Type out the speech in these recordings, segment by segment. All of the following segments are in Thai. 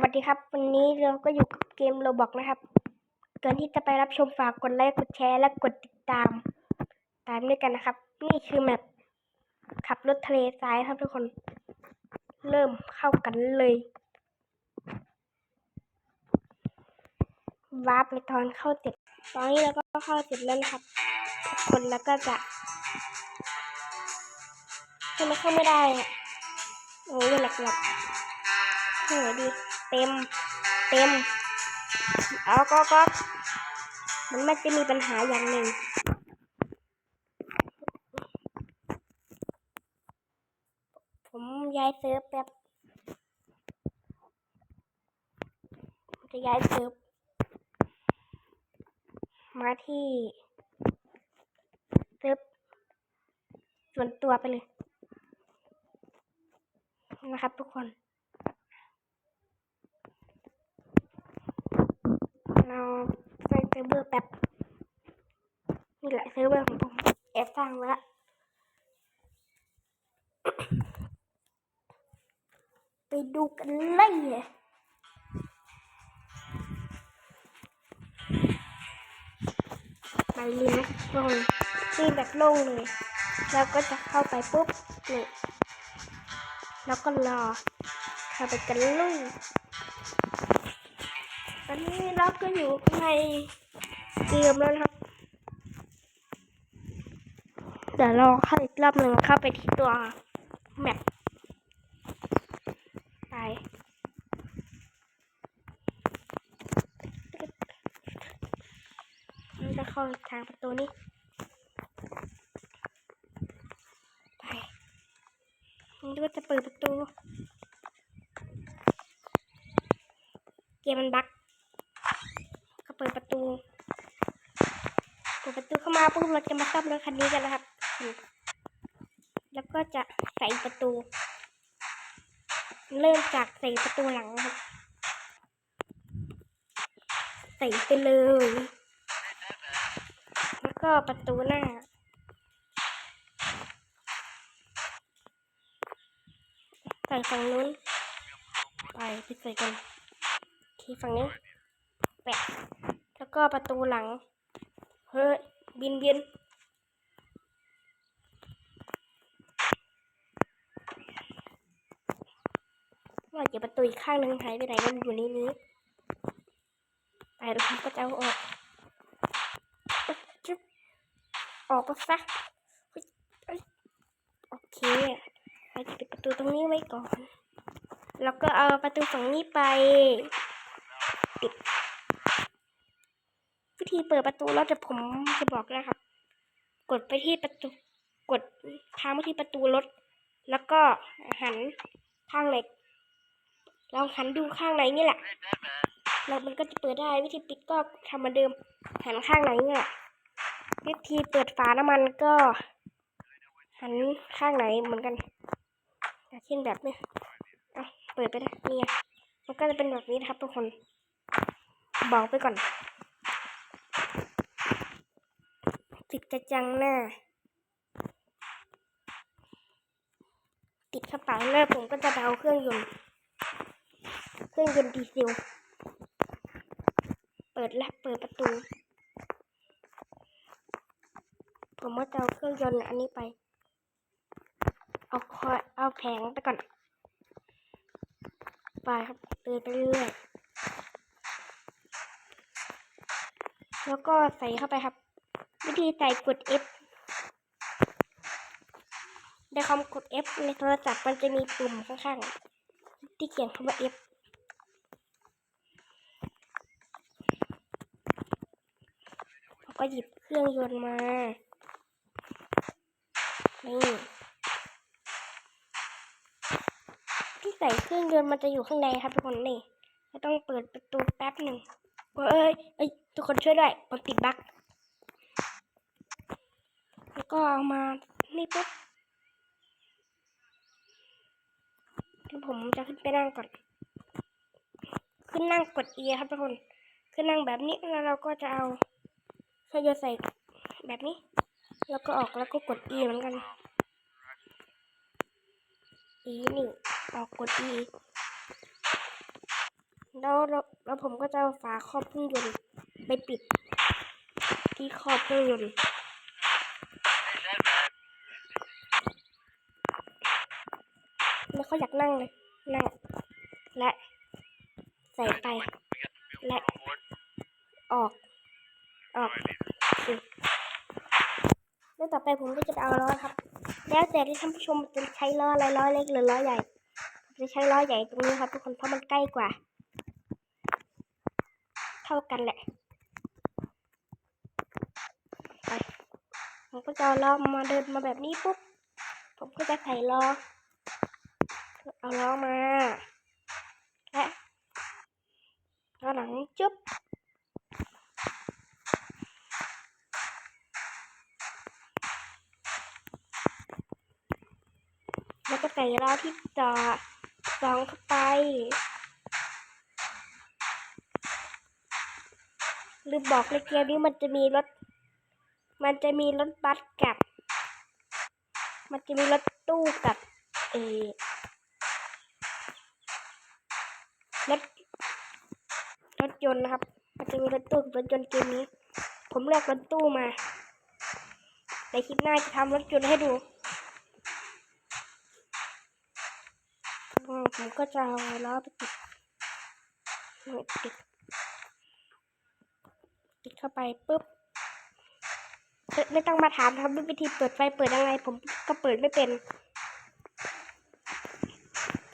วัสดีครับ วันนี้เราก็อยู่กับเกมโรบอกนะครับก่อนที่จะไปรับชมฝากกดไลค์กดแชร์และกดติดตาม ตามด้วยกันนะครับ นี่คือแมปขับรถทะเลทรายครับทุกคน เริ่มเข้ากันเลยวาร์ปในตอนเข้าเสร็จตอนนี้เราก็เข้าเสร็จแล้วนะครับทุกคนแล้วก็จะทำไมเข้าไม่ได้อะโอ้ยหลักๆเหนื่อยดี เต็ม เต็ม เอาก็ก็มันไม่จะมีปัญหาอย่างหนึ่งผมย้ายเซิร์ฟแป๊บจะย้ายเซิร์ฟมาที่เซิร์ฟส่วนตัวไปเลย นะครับทุกคน เราสร้างเซิร์ฟเวอร์แป๊บนี่แหละเซิร์ฟเวอร์ของผมแอบสร้างไว้ละไปดูกันเลยไปเลยนะทุกคนนี่แบบโล่งเลยแล้วก็จะเข้าไปปุ๊บนี่แล้วก็รอเข้าไปกันเลย อนนี้เราก็อยู่ในเกมแล้วนะครับเดี๋ยวรอเข้าอีกรอบหนึ่งเข้าไปที่ตัวแมปไปมันจะเข้าทางประตูนี้ไปมันก็จะเปิดประตู เกมมันบั๊กก็เปิดประ ตูเปิดประตูเข้ามาปุ๊บเราจะมาซ่อมรถคันนี้กันนะครับ แล้วก็จะใส่ประตู เริ่มจากใส่ประตูหลังครับ ใส่ไปเลย แล้วก็ประตูหน้าใส่ฝั่งนู้น ไปไปใส่กันที่ฝั่งนี้แปะ ก็ประตูหลัง เฮ้ย บินบินว่าจะประตูอีกข้างหนึ่งหายไปไหนมันอยู่ในนี้ไปเราก็จะเอาออกจึ๊บออกก็ซะโอเคเราจะปิดประตูตรงนี้ไว้ก่อน แล้วก็เอาประตูฝั่งนี้ไปด วิ ธีเปิดประตูแล้วจะผมจะบอกนะครับ กดไปที่ประตู กดค้างไปที่ประตูรถ แล้วก็หันข้างไหนลองหันดูข้างไหนนี่แหละ แล้วมันก็จะเปิดได้วิธีปิดก็ทำเหมือนเดิม หันข้างไหนนี่แหละวิธีเปิดฝาน้ำมันก็ หันข้างไหนเหมือนกันเช่นแบบนี้เอาเปิดไปได้นี่มันก็จะเป็นแบบนี้นะครับทุกคน บอกไปก่อน ติดกระจังหน้า ติดกระเป๋าหน้าผมก็จะเดาเครื่องยนต์ เครื่องยนต์ดีเซล เปิดและเปิดประตู ผมว่าจะเอาเครื่องยนต์อันนี้ไป เอาคอยเอาแผงไปก่อน ไปครับเดินไปเรื่อยแล้วก็ใส่เข้าไปครับ วิธีใส่กด F ในคอมกด F ในโทรศัพท์มันจะมีปุ่มข้างๆ ที่เขียนคำว่า F แล้วก็หยิบเครื่องยนต์มา นี่ที่ใส่เครื่องยนต์มันจะอยู่ข้างในครับทุกคนนี่เราต้องเปิดประตูแป๊บหนึ่งเอ้ยเอ้ยทุกคนช่วยด้วยมันติดบั๊ก ก็เอามา นี่ปุ๊บเดี๋ยวผมจะขึ้นไปนั่งก่อน ขึ้นนั่งกด E ครับทุกคน ขึ้นนั่งแบบนี้แล้วเราก็จะเอาเครื่องยใส่แบบนี้ แล้วก็ออกแล้วก็กด E เหมือนกัน E นี่ออกกด E แล้วแล้วแล้วผมก็จะเอาฝาครอบเครื่องยนต์ไปปิด ที่ครอบเครื่องยนต์ไม่ค่อยอยาก นั่งเลย นั่ง และ ใส่ไป และ ออก ออกสิแล้วต่อไปผมก็จะเอาล้อครับ แล้วแต่ที่ท่านผู้ชมจะใช้ล้ออะไรล้อเล็กหรือล้อใหญ่จะใช้ล้อใหญ่ตรงนี้ครับทุกคนเพราะมันใกล้กว่า เท่ากันแหละไปผมก็จะเอาล้อมาเดินมาแบบนี้ปุ๊บ ผมก็จะใส่ล้อ เอาล้อมาและล้อหลังจุ๊บแล้วก็ใส่ล้อที่ต่อสองเข้าไปลืมบอกเลยเกมนี้มันจะมีรถ มันจะมีรถบัสกับ มันจะมีรถตู้กับ เอ รถรถยนต์นะครับมันจะมีรถตู้กับรถยนต์เกมนี้ ผมเลือกรถตู้มา ในคลิปหน้าจะทำรถยนต์ให้ดูอ่าผมก็จะเอาล้อไปติดติดติดเข้าไปปุ๊บไม่ต้องมาถามครับวิธีเปิดไฟเปิดยังไงผมก็เปิดไม่เป็น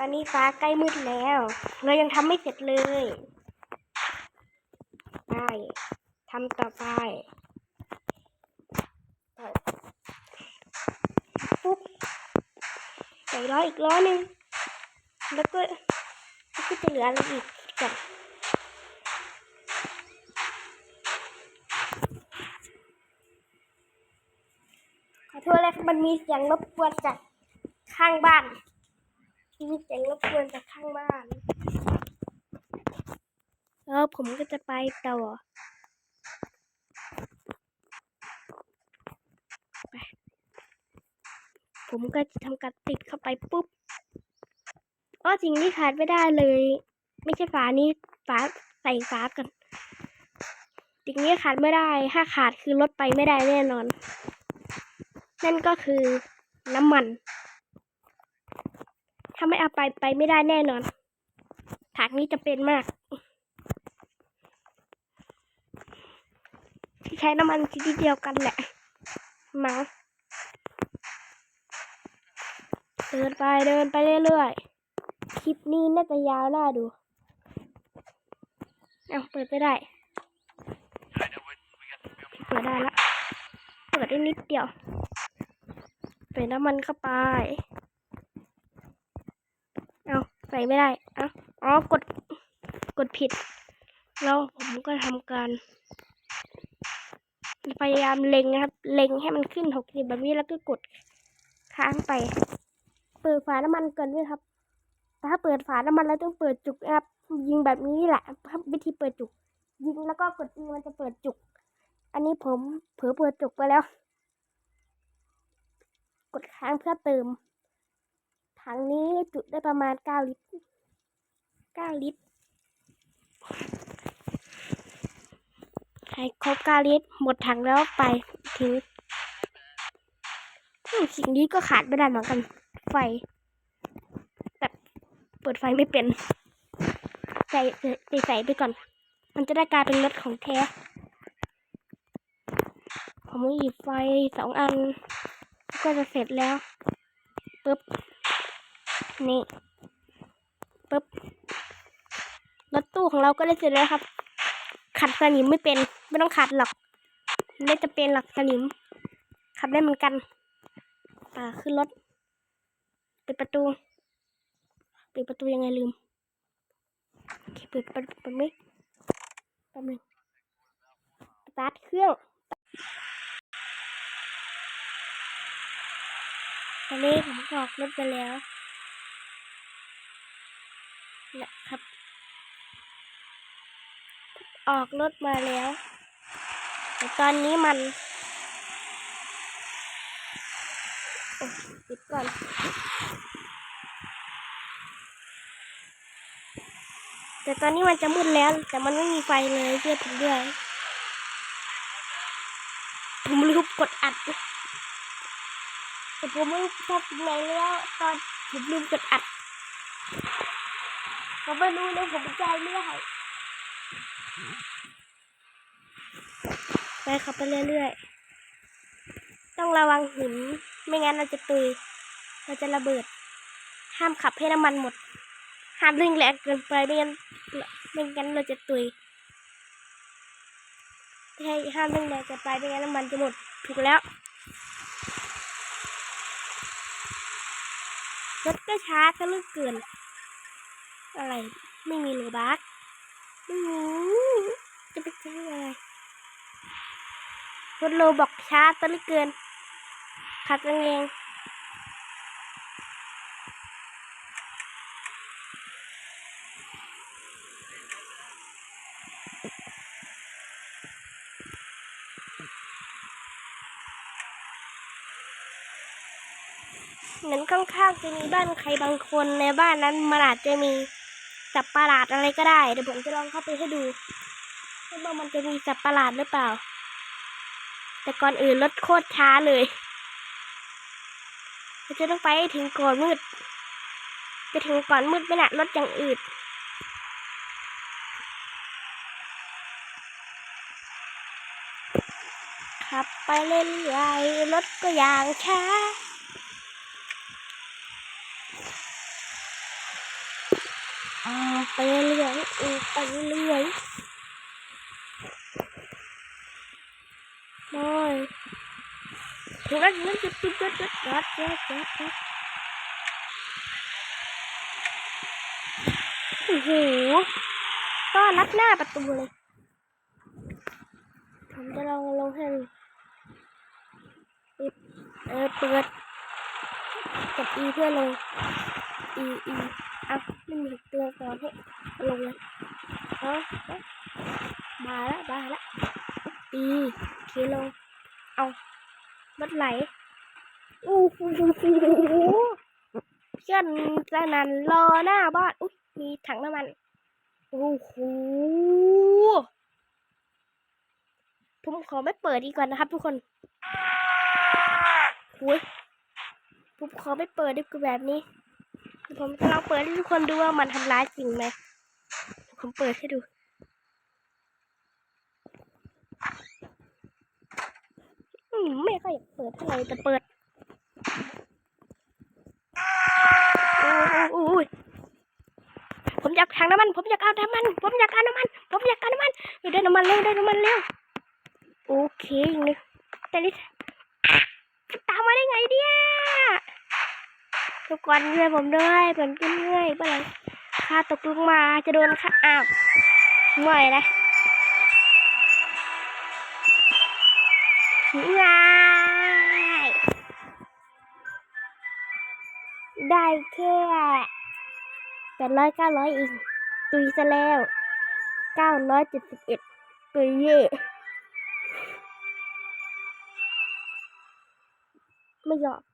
ตอนนี้ฟ้าใกล้มืดแล้ว เรายังทำไม่เสร็จเลยได้ทำต่อไปปุ๊บใส่ล้ออีกล้อหนึ่งแล้วก็แล้วก็จะเหลืออะไรอีกก่อนขอโทษเลยมันมีเสียงรบกวนจากข้างบ้าน มีเสียงรบกวนจากข้างบ้านแล้วผมก็จะไปต่อไปผมก็จะทำการติดเข้าไปปุ๊บก็สิ่งที่ขาดไม่ได้เลย ไม่ใช่ฝานี้ฝาใส่ฝาก่อนสิ่งนี้ขาดไม่ได้ ถ้าขาดคือรถไปไม่ได้แน่นอน นั่นก็คือน้ำมัน ถ้าไม่เอาไปไปไม่ได้แน่นอนถังนี้จะเป็นมาก ที่ใช้น้ำมันชนิดเดียวกันแหละมาเดินไปเดินไปเรื่อยๆ คลิปนี้น่าจะยาวน่าดูเอาเปิดไม่ได้ เปิดได้ละ เปิดได้นิดเดียวใส่น้ำมันเข้าไป เอาใส่ไม่ได้เอาอ๋อกดกดผิด แล้วผมก็ทำการ พยายามเล็งนะครับ เล็งให้มันขึ้นหกสิบแบบนี้แล้วก็กดค้างไป เปิดฝาน้ำมันเก่อนด้วยครับ ถ้าเปิดฝาน้ำมันแล้วต้องเปิดจุกนะครับ ยิงแบบนี้แหละครับวิธีเปิดจุก ยิงแล้วก็กดอีมันจะเปิดจุก อันนี้ผมเผลอเปิดจุกไปแล้ว กดค้างเพื่อเติม ถังนี้จุได้ประมาณเก้าลิตรเก้าลิตรใช้ครบเก้าลิตร หมดถังแล้วไปทิ้งอืมสิ่งนี้ก็ขาดไม่ได้เหมือนกัน ไฟแต่เปิดไฟไม่เป็น ใส่ใส่ใส่ไปก่อน มันจะได้กลายเป็นรถของแท้ผมหยิบไฟสองอัน ก็จะเสร็จแล้วปึ๊บ นี่ปึ๊บรถตู้ของเราก็ได้เสร็จแล้วครับ ขัดสนิมไม่เป็น ไม่ต้องขัดหรอกไม่จะเป็นหรอกสนิม ขับได้เหมือนกันอ่าขึ้นรถปิดประตูปิดประตูยังไงลืมโอเคปิดประตูแป๊บนึงแป๊บนึงสตาร์ทเครื่องตอนนี้ผมก็ออกรถไปแล้วนะครับ ออกรถมาแล้วแต่ตอนนี้มันปิดก่อนแต่ตอนนี้มันจะมืดแล้ว แต่มันไม่มีไฟเลยเชื่อผมด้วยผมลืมกดอัดแต่ผมไม่ชอบไหนแล้วตอนผมลืมกดอัดผมไม่รู้เลยผมใจไม่ได้ ไปขับไปเรื่อยๆ ต้องระวังหิน ไม่งั้นเราจะตุย เราจะระเบิด ห้ามขับให้น้ำมันหมด ห้ามเร่งแรงเกินไปไม่งั้นไม่งั้นเราจะตุยให้ห้ามเร่งแรงเกินไปไม่งั้นน้ำมันจะหมด ถูกแล้ว รถก็ช้าก็เลือกเกิน อะไร ไม่มีโลบัส ไม่มีจะไปซื้ออะไรรถโลบอกช้าซะเหลือเกิน ขับเองเหมือนข้างๆจะมีบ้านใครบางคนในบ้านนั้นมันอาจจะมี สัตว์ประหลาดอะไรก็ได้เดี๋ยวผมจะลองเข้าไปให้ดูว่ามันจะมีสัตว์ประหลาดหรือเปล่า แต่ก่อนอื่นรถโคตรช้าเลยเราจะต้องไปถึงก่อนมืดจะถึงก่อนมืดไม่ละรถอย่างอื่นขับไปเรื่อยๆรถก็อย่างช้า อ่า ไปเรื่อยๆไปเรื่อยๆน้ถึงแล้วถึงแล้วจุดจุดจุดจุดจุดจุดจุดจุดโอ้โหก็รัดหน้าประตูเลยผมจะลองลงให้ดูเออเปิดกด E เพื่อลง E E อ่ะไม่มีตือนก่อนให้ลงเลยเออบาละบาละอีเคลงเอารถไหลอู้หูเพื่อนสนันรอหน้าบ้านอุ๊ยมีถังน้ำมันโอ้โหผมขอไม่เปิดดีกว่านะครับ ทุกคนหุยผมขอไม่เปิดดีกว่าแบบนี้ ผมจะลองเปิดให้ทุกคนดูว่ามันทำร้ายจริงไหม ผมเปิดให้ดูไม่ค่อยอยากเปิดเท่าไหร่แต่เปิดโอ้โอ้โอ้ยผมอยากทางน้ำมัน ผมอยากเอาน้ำมัน ผมอยากเอาน้ำมัน ผมอยากเอาน้ำมันเดี๋ยวได้น้ำมันเร็วได้น้ำมันเร็ว โอเคนึกแต่นี่ตามมาได้ไงเนี่ย ทุกคนช่วยผมด้วยผมกินเหนื่อยเมื่อไหร่ข้าตกลงมาจะโดนข้าอ้าวเมื่อยนะง่ายได้แค่แปดร้อยเก้าร้อยเองตุยซะแล้วเก้าร้อยเจ็ดสิบเอ็ดตุยเย่ไม่ยอม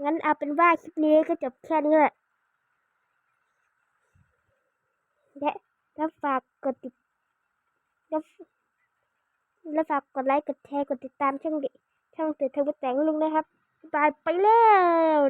งั้นเอาเป็นว่าคลิปนี้ก็จบแค่นี้แหละ และแล้วฝากกดติดแล้วแล้วฝากกดไลค์ กดแชร์ กดติดตามช่องดิช่องเตือนทวิตแสงลุงนะครับบายไปแล้ว